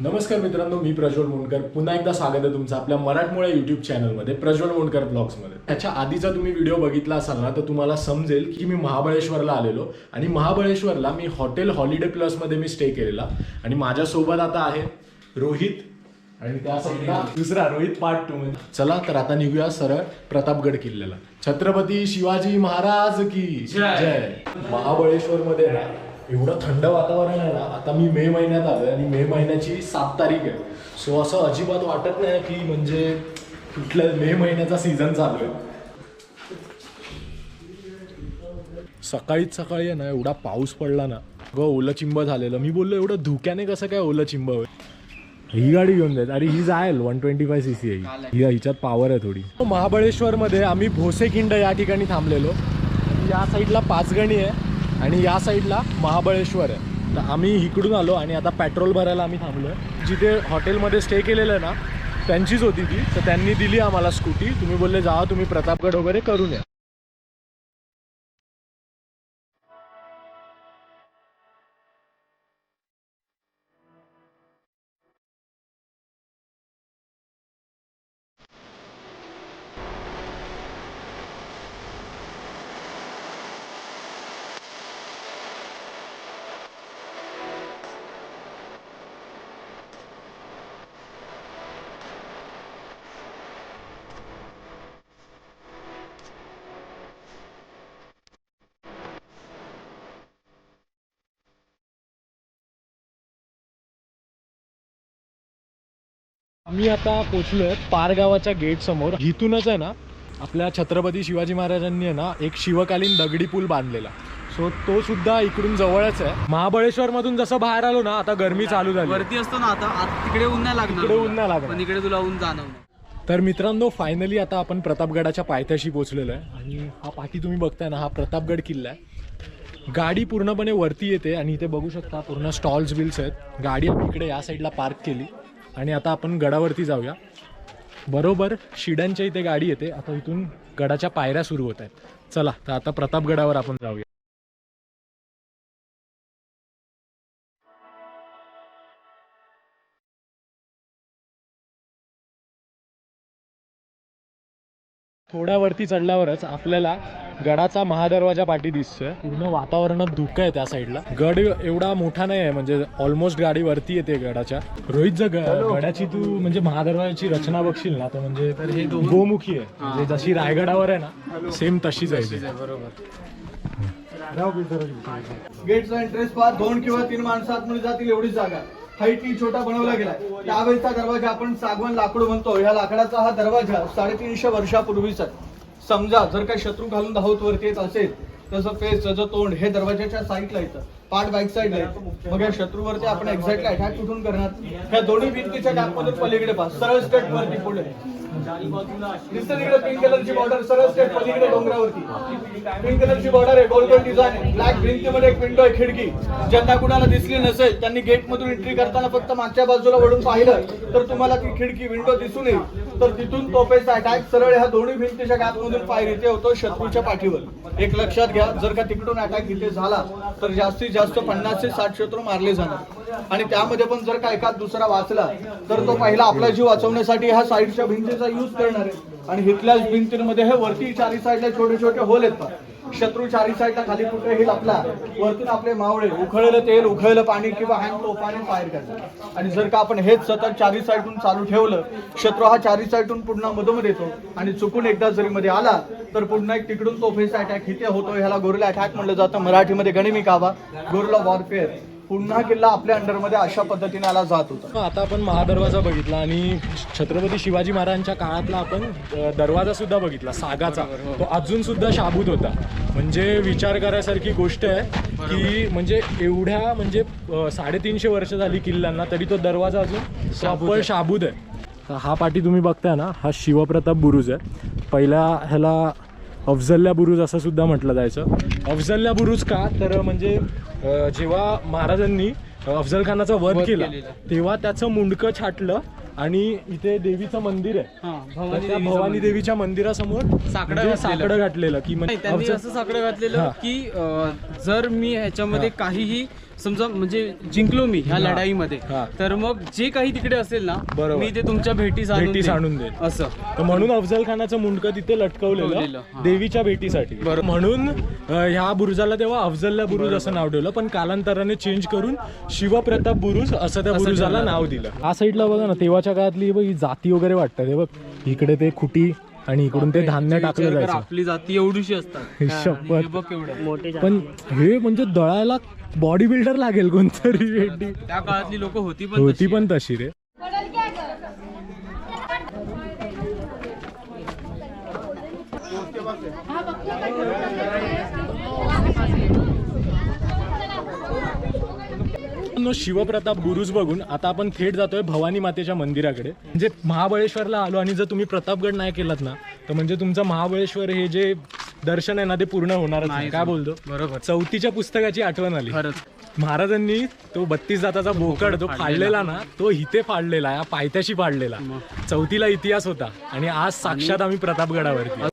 नमस्कार मित्रांनो मी प्रज्वल मोंडकर. पुन्हा एकदा स्वागत आहे तुमचं आपल्या मराठमोळ्या युट्यूब चॅनलमध्ये प्रज्वल मोंडकर ब्लॉग्समध्ये त्याच्या आधीचा तुम्ही व्हिडिओ बघितला असाल ना तर तुम्हाला समजेल की मी महाबळेश्वरला आलेलो. आणि महाबळेश्वरला मी हॉटेल हॉलिडे प्लसमध्ये मी स्टे केलेला. आणि माझ्यासोबत आता आहे रोहित आणि त्या दुसरा रोहित पार्ट टू चला तर आता निघूया सरळ प्रतापगड किल्ल्याला. छत्रपती शिवाजी महाराज की जय. महाबळेश्वर मध्ये ना एवढं थंड वातावरण आहे ना आता मी मे महिन्यात आलोय आणि मे महिन्याची सात तारीख आहे. सो असं अजिबात वाटत नाही की म्हणजे कुठल्या मे महिन्याचा सीझन चालू आहे. सकाळीच सकाळी आहे ना एवढा पाऊस पडला ना ग ओलं चिंब झालेलं. मी बोललो एवढं धुक्याने कसं काय ओलं चिंब ही गाडी घेऊन जायत अरे ही जायल one twenty five C C आहे ही. हिच्यात पॉवर आहे थोडी. महाबळेश्वरमध्ये आम्ही भोसेखिंड या ठिकाणी थांबलेलो. या साईडला पाचगणी आहे. आणि या साईडला महाबळेश्वर आहे. तर आम्ही इकडून आलो आणि आता पेट्रोल भरायला आम्ही थांबलो जिथे हॉटेलमध्ये स्टे केलेलं आहे ना त्यांचीच होती ती. तर त्यांनी दिली आम्हाला स्कूटी. तुम्ही बोलले जा तुम्ही प्रतापगड वगैरे करून या. आम्ही आता पोचलोय पारगावाच्या गेट समोर. इथूनच आहे ना आपल्या छत्रपती शिवाजी महाराजांनी आहे ना एक शिवकालीन दगडी पूल बांधलेला. सो तो सुद्धा इकडून जवळच आहे. महाबळेश्वर मधून जसं बाहेर आलो ना आता गरमी चालू झाली. वरती असतो ना आता आत तिकडे ऊन नाही लागणार. इकडे ऊन. नाही लागणार. इकडे तुला ऊन जाणवणार. तर मित्रांनो फायनली आता आपण प्रतापगडाच्या पायथ्याशी पोहोचलेलो आहे. आणि हा पाठी तुम्ही बघताय ना हा प्रतापगड किल्ला आहे. गाडी पूर्णपणे वरती येते आणि इथे बघू शकता पूर्ण स्टॉल्स बिल्स आहेत. गाडी आम्ही इकडे या साईडला पार्क केली. आणि आता आपण गडावरती जाऊया. बरोबर शिड्यांच्या इथे गाडी येते. आता इथून गडाच्या पायऱ्या सुरू होत आहेत. चला तर आता प्रतापगडावर आपण जाऊया. थोड्या वरती चढल्यावरच आपल्याला गडाचा महादरवाजा पाठी दिसतोय. पूर्ण वातावरणात धुकं आहे त्या साईडला. गड एवढा मोठा नाही आहे म्हणजे ऑलमोस्ट गाडी वरती येते गडाच्या. रोहित जर गडाची तू म्हणजे महादरवाजाची रचना बघशील ना तर म्हणजे हे गोमुखी आहे. म्हणजे जशी रायगडावर आहे ना सेम तशीच आहे ती. गेटचा एंट्रेस पार दोन किंवा तीन माणसं आतमध्ये जातील एवढी जागा. हाईटनी छोटा बनवला गेलाय. त्यावेळेचा दरवाजा आपण सागवान लाकूड म्हणतो. ह्या लाकडाचा हा दरवाजा साडेतीनशे वर्षापूर्वीचा आहे. समजा जर काही शत्रू घालून धावत वरती येत असेल तसं फेस त्याचं तोंड हे दरवाजाच्या साईडला येतं. पार्ट बाईक साईड मग या शत्रूवरती आपण एक्झॅक्टली अटॅक कुठून करणार? ह्या दोन्ही भिंतीच्या गॅपमधून पलीकडे पास सरळ स्टेट वरती पुढे. दिसतं तिकडे पिंक कलरची बॉर्डर सरळ स्टेट पलीकडे डोंगरावरती. पिंक कलरची बॉर्डर आहे गोल्ड डिझाईन आहे. ब्लॅक भिंतीमध्ये एक विंडो आहे खिडकी. ज्यांना कुणाला दिसली नसेल त्यांनी गेट मधून एंट्री करताना फक्त मागच्या बाजूला वळून पाहिलं तर तुम्हाला ती खिडकी विंडो दिसून येईल. तर तिथून तोफेचा अटॅक सरळ ह्या दोन्ही भिंतीच्या गॅपमधून पायरी ते होतो शत्रूच्या पाठीवर. एक लक्षात घ्या जर का तिकडून अटॅक इथे झाला तर जास्तीत जास्त पन्नास ते साठ शत्रू मारले जाणार. आणि त्यामध्ये पण जर का एखाद दुसरा वाचला तर तो पहिला आपला जीव वाचवण्यासाठी ह्या साईडच्या भिंतीचा यूज करणार आहे. आणि इथल्याच भिंतीमध्ये हे वरती चारी साईडला छोटे छोटे होल आहेत शत्रू चारी साईडला खाली कुठे हिल आपला. वरतून आपले मावळे उखळलं तेल उखळलं पाणी किंवा हँड तोफाने फायर करतात आणि जर का आपण हेच सतत चारी साईडून चालू ठेवलं शत्रू हा चारी साईडून पुन्हा मधोमध येतो. आणि चुकून एकदा जरी मध्ये आला तर पुन्हा एक तिकडून तोफेचा अटॅक इथे होतो ह्याला गोरिला अटॅक म्हणलं जातं. मराठीमध्ये गणिमी कावा गोरिला वॉरफेअर पुन्हा किल्ला आपल्या अंडरमध्ये अशा पद्धतीने आला जात होता. आता आपण महादरवाजा बघितला आणि छत्रपती शिवाजी महाराजांच्या काळातला आपण दरवाजा सुद्धा बघितला सागाचा. तो अजून सुद्धा शाबूत होता. म्हणजे विचार करायसारखी गोष्ट आहे की म्हणजे एवढ्या म्हणजे साडेतीनशे वर्ष झाली किल्ल्यांना तरी तो दरवाजा अजून प्रॉपर शाबूत आहे. हा पाठी तुम्ही बघताय ना हा शिवप्रताप बुरुज आहे. पहिल्या ह्याला अफजल्ल्या बुरुज असं सुद्धा म्हटलं जायचं. अफजल्ल्या बुरुज का? तर म्हणजे अ, जेव्हा महाराजांनी अफजल खानाचा वध केला तेव्हा त्याचं मुंडकं छाटलं आणि इथे देवीचं मंदिर आहे हा, तर भवानी त्या देवीचं भवानी मंदिर. देवीच्या मंदिरासमोर साकडं म्हणजे घातलेलं. साकडं घातलेलं की नाही म्हणजे त्यांनी अफजल- असं साकडं घातलेलं हा. की अं, जर मी ह्याच्यामध्ये काहीही समजा म्हणजे जिंकलो मी ह्या हा. लढाईमध्ये हा. तर मग जे काही तिकडे असेल ना बरोबर. मी ते तुमच्या भेटीस आणून भेटीस देईन. आणून देईन. असं तर म्हणून अफजल खानाचं मुंडकं तिथे लटकवलेलं लटकवलेलं, हा. देवीच्या भेटीसाठी बरोबर. म्हणून अं, ह्या बुरुजाला तेव्हा अफजलला बुरुज असं नाव ठेवलं पण कालांतराने चेंज करून शिवप्रताप बुरुज असं त्या बुरुजाला नाव दिलं हा साईडला बघा ना तेव्हाच्या काळातली बघ ही जाती वगैरे वाटतात हे बघ इकडे ते खुटी आणि इकडून ते धान्य टाकलं जायचं. आपली जाती एवढीशी असतात. हे शपथ. हे पण हे म्हणजे दळायला बॉडी बिल्डर लागेल कोणतरी. भेटी त्या काळातली लोक होती पण होती. पण तशी रे. मित्रांनो, शिवप्रताप गुरुज बघून आता आपण थेट जातोय भवानी मातेच्या मंदिराकडे. म्हणजे महाबळेश्वरला आलो आणि जर तुम्ही प्रतापगड नाही केलात ना तर म्हणजे तुमचं महाबळेश्वर हे जे दर्शन आहे ना ते पूर्ण नाही नाही काय बोलतो? बरोबर. चौथीच्या पुस्तकाची आठवण आली. महाराजांनी तो बत्तीस जाताचा बोकड जो फाडलेला. ना तो इथे फाडलेला या पायथ्याशी फाडलेला. चौथीला इतिहास होता आणि आज साक्षात आम्ही प्रतापगडावरती.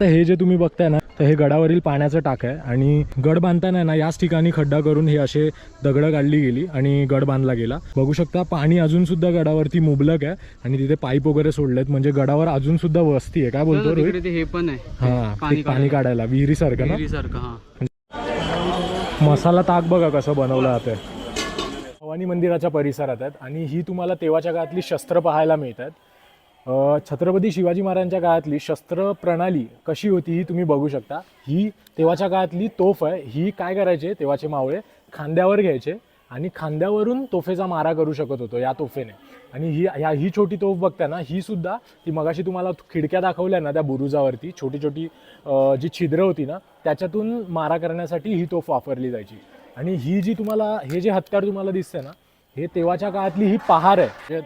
तर हे जे तुम्ही बघताय ना तर हे गडावरील पाण्याचं टाक आहे आणि गड बांधताना ना याच ठिकाणी खड्डा करून हे असे दगडं काढली गेली आणि गड बांधला गेला. बघू शकता पाणी अजून सुद्धा गडावरती मुबलक आहे आणि तिथे पाईप वगैरे सोडलेत. म्हणजे गडावर अजून सुद्धा वस्ती आहे. काय बोलतो हे पण आहे. हा पाणी काढायला. विहिरीसारखं ना? सारखं हा. मसाला ताक बघा कसं बनवलं जातं भवानी मंदिराच्या परिसरात आहेत आणि ही तुम्हाला तेव्हाच्या काळातली शस्त्र पाहायला मिळतात. छत्रपती शिवाजी महाराजांच्या काळातली शस्त्र प्रणाली कशी होती ही तुम्ही बघू शकता. ही तेव्हाच्या काळातली तोफ आहे. ही काय करायचे? तेव्हाचे मावळे खांद्यावर घ्यायचे आणि खांद्यावरून तोफेचा मारा करू शकत होतो या तोफेने. आणि ही ह्या ही छोटी तोफ बघता ना ही सुद्धा ती मगाशी तुम्हाला खिडक्या दाखवल्या ना त्या बुरुजावरती छोटी छोटी जी छिद्र होती ना त्याच्यातून मारा करण्यासाठी ही तोफ वापरली जायची. आणि ही जी तुम्हाला हे जे हत्यार तुम्हाला दिसतंय ना हे तेव्हाच्या काळातली ही पहार आहे. जे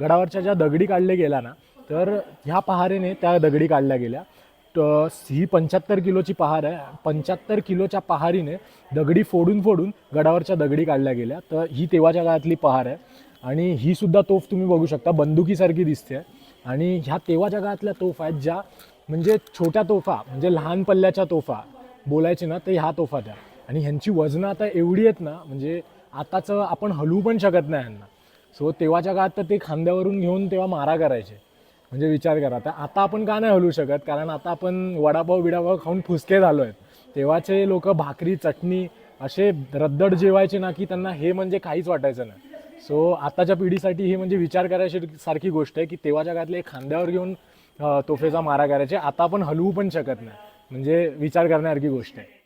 गडावरच्या ज्या दगडी काढल्या गेल्या ना तर ह्या पहारेने त्या दगडी काढल्या गेल्या. तर ही पंच्याहत्तर किलोची पहार आहे. पंच्याहत्तर किलोच्या पहारीने दगडी फोडून फोडून गडावरच्या दगडी काढल्या गेल्या. तर ही तेव्हाच्या काळातली पहार आहे. आणि ही सुद्धा तोफ तुम्ही बघू शकता. बंदुकीसारखी दिसते. आणि ह्या तेव्हाच्या काळातल्या तोफ आहेत ज्या म्हणजे छोट्या तोफा म्हणजे लहान पल्ल्याच्या तोफा बोलायचे ना तर ह्या तोफा त्या. आणि ह्यांची वजनं आता एवढी आहेत ना म्हणजे आताचं आपण हलवू पण शकत नाही ह्यांना सो तेव्हाच्या काळात तर ते खांद्यावरून घेऊन तेव्हा मारा करायचे. म्हणजे विचार करा. तर आता आपण का नाही हलवू शकत? कारण आता आपण वडापाव बिडापाव खाऊन फुसके झालो आहेत. तेव्हाचे लोक भाकरी चटणी असे रद्दड जेवायचे ना की त्यांना हे म्हणजे काहीच वाटायचं नाही. सो आताच्या पिढीसाठी हे म्हणजे विचार करायची सारखी गोष्ट आहे की तेव्हाच्या काळातले खांद्यावर घेऊन तोफेचा मारा करायचे. आता आपण हलवू पण शकत नाही. म्हणजे विचार करण्यासारखी गोष्ट आहे.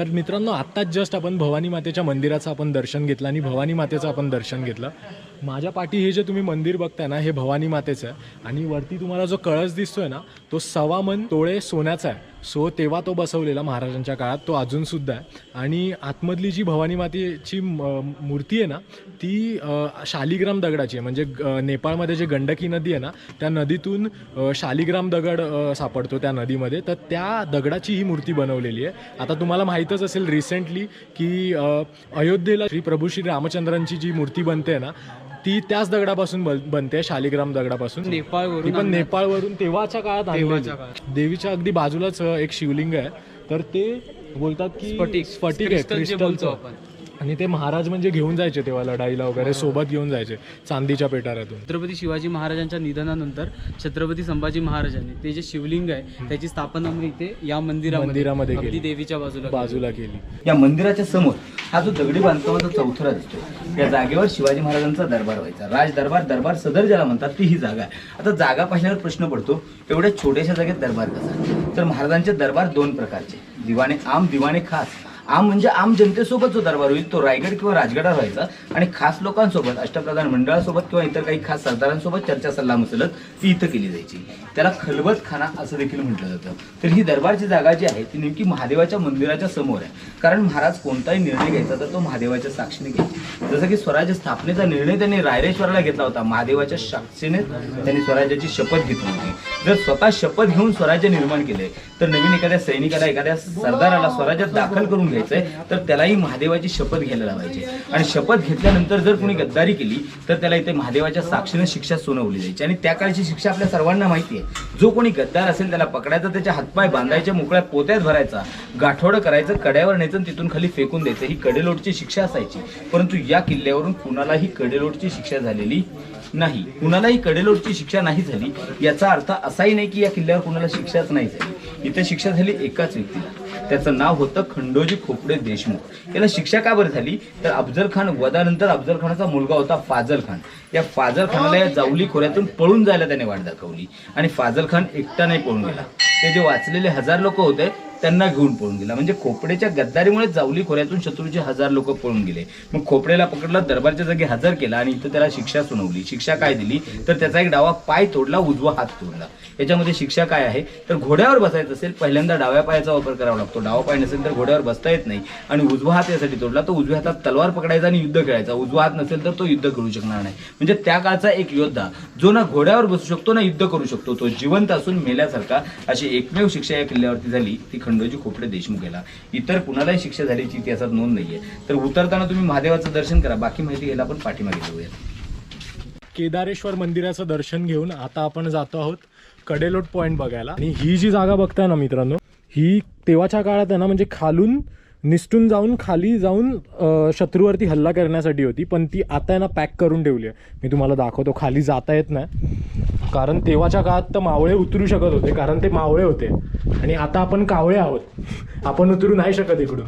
तर मित्रांनो आत्ताच जस्ट आपण भवानी मातेच्या मंदिराचं आपण दर्शन घेतलं आणि भवानी मातेचं आपण दर्शन घेतलं. माझ्या पाठी हे जे तुम्ही मंदिर बघताय ना हे भवानी मातेचं आहे. आणि वरती तुम्हाला जो कळस दिसतोय ना तो सवा मन तोळे सोन्याचा आहे. सो तेव्हा तो बसवलेला महाराजांच्या काळात तो अजूनसुद्धा आहे. आणि आतमधली जी भवानी मातेची म- मूर्ती आहे ना ती शालिग्राम दगडाची आहे. म्हणजे नेपाळमध्ये जे गंडकी नदी आहे ना त्या नदीतून शालिग्राम दगड सापडतो त्या नदीमध्ये. तर त्या दगडाची ही मूर्ती बनवलेली आहे. आता तुम्हाला माहीतच असेल रिसेंटली की अयोध्येला श्री प्रभू श्री रामचंद्रांची जी मूर्ती बनते ना ती त्याच दगडापासून बन- बनते शालिग्राम दगडापासून. ती नेपाळवरून पण नेपाळवरून तेव्हाच्या काळात तेव्हाच्या. देवीच्या अगदी बाजूलाच एक शिवलिंग आहे. तर ते बोलतात की स्फटिक स्फटिक आहे crystal जे बोलतो क्रिस्टलचं आपण. आणि ते महाराज म्हणजे घेऊन जायचे तेव्हा लढाईला वगैरे सोबत घेऊन जायचे चांदीच्या पेटाऱ्यातून छत्रपती शिवाजी महाराजांच्या निधनानंतर छत्रपती संभाजी महाराजांनी ते जे शिवलिंग आहे त्याची स्थापना मग इथे या मंदिरामध्ये मंदिरामध्ये केली. देवीच्या बाजूला बाजूला केली. या मंदिराच्या समोर हा जो दगडी बांधकामाचा चौथरा दिसतो या जागेवर शिवाजी महाराजांचा दरबार व्हायचा. राज दरबार दरबार सदर ज्याला म्हणतात ती ही जागा आहे. आता जागा पाहिल्यावर प्रश्न पडतो एवढ्या छोट्याशा जागेत दरबार कसा? तर महाराजांचे दरबार दोन प्रकारचे. दिवाणे आम दिवाणे खास. आम म्हणजे आम जनतेसोबत जो दरबार होईल तो रायगड किंवा राजगडावर व्हायचा. आणि खास लोकांसोबत अष्टप्रधान मंडळासोबत किंवा इतर काही खास सरदारांसोबत चर्चा सल्ला मसलत ती इथं केली जायची. त्याला खलबत खाना असं देखील म्हटलं जातं. तर ही दरबारची जागा जी आहे ती नेमकी महादेवाच्या मंदिराच्या समोर आहे. कारण महाराज कोणताही निर्णय घ्यायचा तर तो महादेवाच्या साक्षीने घ्यायचा जसं की स्वराज्य स्थापनेचा निर्णय त्यांनी रायरेश्वराला घेतला होता. महादेवाच्या साक्षीने त्यांनी स्वराज्याची शपथ घेतली होती. जर स्वतः शपथ घेऊन स्वराज्य निर्माण केले तर नवीन एखाद्या सैनिकाला एखाद्या सरदाराला स्वराज्यात दाखल करून घ्यायचंय तर त्यालाही महादेवाची शपथ घ्यायला लावायची. आणि शपथ घेतल्यानंतर जर कोणी गद्दारी केली तर त्याला इथे महादेवाच्या साक्षीनं शिक्षा सुनावली जायची. आणि त्या काळची शिक्षा आपल्या सर्वांना माहिती आहे जो कोणी गद्दार असेल त्याला पकडायचा त्याच्या हातपाय बांधायच्या मोकळ्या पोत्यात भरायचा गाठोडं करायचं कड्यावर न्यायचं आणि तिथून खाली फेकून द्यायचं ही कडेलोटची शिक्षा असायची. परंतु या किल्ल्यावरून कुणालाही कडेलोटची शिक्षा झालेली नाही. कुणालाही कडेलोटची शिक्षा नाही झाली. याचा अर्थ असाही नाही की या किल्ल्यावर कुणाला शिक्षाच नाही झाली. इथे शिक्षा झाली एकाच व्यक्तीला त्याचं नाव होतं खंडोजी खोपडे देशमुख. याला शिक्षा का बरं झाली? तर अफजल खान वदानंतर अफजल खानाचा मुलगा होता फाजल खान. या फाजल खानाला या जावली खोऱ्यातून पळून जायला त्याने वाट दाखवली. आणि फाजल खान एकटा नाही पळून गेला. ते जे वाचलेले हजार लोक होते त्यांना घेऊन पळून गेला. म्हणजे खोपडेच्या गद्दारीमुळे जावली खोऱ्यातून शत्रूचे हजार लोक पळून गेले. मग खोपडेला पकडला दरबारच्या जागी हजर केला आणि इथं त्याला शिक्षा सुनावली. शिक्षा काय दिली? तर त्याचा एक डावा पाय तोडला उजवा हात तोडला. याच्यामध्ये शिक्षा काय आहे? तर घोड्यावर बसायचं असेल पहिल्यांदा डाव्या पायाचा वापर करावा लागतो. डावा पाय नसेल तर घोड्यावर बसता येत नाही. आणि उजवा हात यासाठी तोडला तो उजव्या हातात तलवार पकडायचा आणि युद्ध खेळायचा. उजवा हात नसेल तर तो युद्ध करू शकणार नाही. म्हणजे त्या काळचा एक योद्धा जो ना घोड्यावर बसू शकतो ना युद्ध करू शकतो तो जिवंत असून मेल्यासारखा अशी एकमेव शिक्षा या किल्ल्यावरती झाली ती खंडोजी खोपडे देशमुख याला इतर कुणालाही शिक्षा झाल्याची इतिहासात नोंद नाहीये. तर उतरताना तुम्ही महादेवाचं दर्शन करा. बाकी माहिती घ्यायला आपण पाठीमागे घेऊया. केदारेश्वर मंदिराचं दर्शन घेऊन आता आपण जातो आहोत कडेलोट पॉईंट बघायला. आणि ही जी जागा बघताय ना मित्रांनो ही तेव्हाच्या काळात आहे ना म्हणजे खालून निसटून जाऊन खाली जाऊन शत्रूवरती हल्ला करण्यासाठी होती पण ती आता आहे ना पॅक करून ठेवली आहे. मी तुम्हाला दाखवतो खाली जाता येत नाही. कारण तेव्हाच्या काळात तर मावळे उतरू शकत होते कारण ते मावळे होते. आणि आता आपण कावळे आहोत. आपण उतरू नाही शकत इकडून.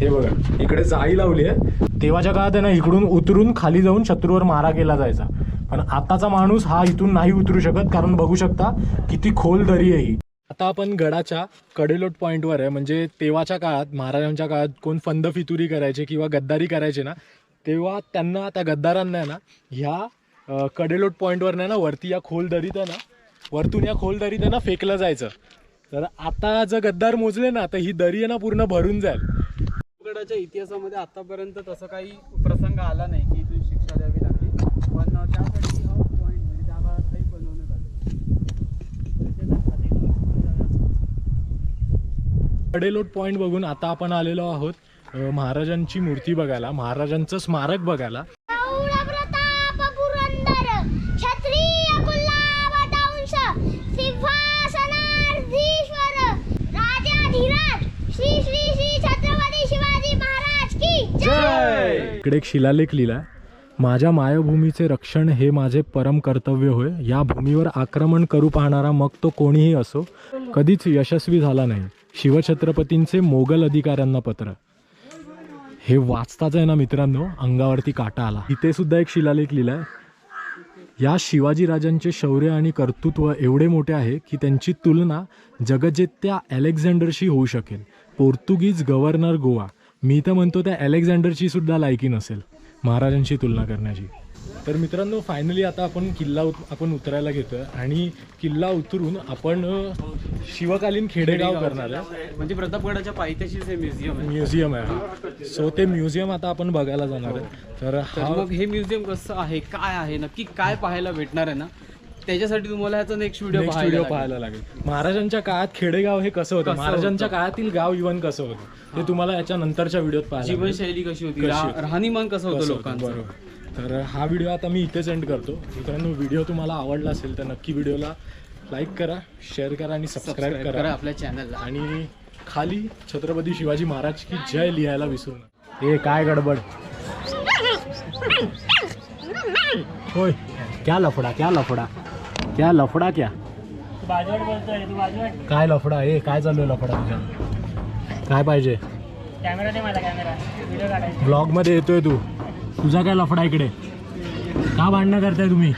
हे बघा इकडे जाळी लावली आहे. तेव्हाच्या काळात आहे ना इकडून उतरून खाली जाऊन शत्रूवर मारा केला जायचा. पण आताचा माणूस हा इथून नाही उतरू शकत कारण बघू शकता किती खोल दरी आहे ही. आता आपण गडाच्या कडेलोट पॉईंटवर आहे. म्हणजे तेव्हाच्या काळात महाराजांच्या काळात कोण फंद फितुरी करायचे किंवा गद्दारी करायचे ना तेव्हा त्यांना त्या गद्दारांना ना ह्या कडेलोट पॉईंटवर नाही ना वरती या खोल दरीत आहे ना वरतून या खोल दरीत आहे ना फेकलं जायचं. तर आता जर गद्दार मोजले ना तर ही दरी आहे ना पूर्ण भरून जाईल. गडाच्या इतिहासामध्ये आतापर्यंत तसं काही प्रसंग आला नाही की इथून शिक्षा द्यावी लागली. पण त्यासाठी हा पॉईंट म्हणजे त्या काळात काही बनवण्यात आलं कडेलोट पॉईंट बघून आता आपण आलेलो आहोत महाराजांची मूर्ती बघायला महाराजांचं स्मारक बघायला. इकडे एक शिलालेख लिहिलाय. माझ्या मायभूमीचे रक्षण हे माझे परम कर्तव्य होय. या भूमीवर आक्रमण करू पाहणारा मग तो कोणीही असो. कधीच यशस्वी झाला नाही. शिवछत्रपतींचे मोगल अधिकाऱ्यांना पत्र. हे वाचताच आहे ना मित्रांनो अंगावरती काटा आला. इथे सुद्धा एक शिलालेख लिहिलाय. या शिवाजीराजांचे शौर्य आणि कर्तृत्व एवढे मोठे आहे की त्यांची तुलना जगजेत्या अलेक्झांडरशी होऊ शकेल. पोर्तुगीज गव्हर्नर गोवा. मी तर म्हणतो त्या अलेक्झांडरची सुद्धा लायकी नसेल महाराजांशी तुलना करण्याची. तर मित्रांनो फायनली आता आपण किल्ला उत आपण उतरायला घेतोय आणि किल्ला उतरून आपण शिवकालीन खेडेगाव करणार आहे. म्हणजे प्रतापगडाच्या पायथ्याशीच हे म्युझियम आहे. म्युझियम आहे हा. सो ते म्युझियम आता आपण बघायला जाणार आहे. तर तर हा मग हे म्युझियम कसं आहे काय आहे नक्की काय पाहायला भेटणार आहे ना त्याच्यासाठी तुम्हाला ह्याचा नेक्स्ट व्हिडिओ नेक्स्ट व्हिडिओ पाहायला लागेल. महाराजांच्या काळात खेडेगाव हे कसं होतं? महाराजांच्या? काळातील गाव इव्हन कसं होतं? ते तुम्हाला याच्या नंतरच्या व्हिडिओत पाहायला. जीवनशैली कशी होती? कशी रा- होती? राहणीमान कसं होतं कसं होतं, लोकांचं? बरोबर. तर हा व्हिडिओ आता मी इथेच एंड करतो. मित्रांनो व्हिडिओ तुम्हाला आवडला असेल तर नक्की व्हिडिओला लाईक करा शेअर करा आणि सबस्क्राईब करा. आपल्या चॅनलला आणि खाली छत्रपती शिवाजी महाराज की जय लिहायला विसरू नका. हे काय गडबड? होय. क्या लफडा क्या लफडा? क्या लफडा क्या? काय लफडा? हे काय चालू आहे लफडा तुझ्या? काय पाहिजे? कॅमेरा दे मला कॅमेरा व्हिडिओ काढायचा. ब्लॉगमध्ये येतोय तू. तुझा काय लफडा इकडे? का भांडणं करताय तुम्ही?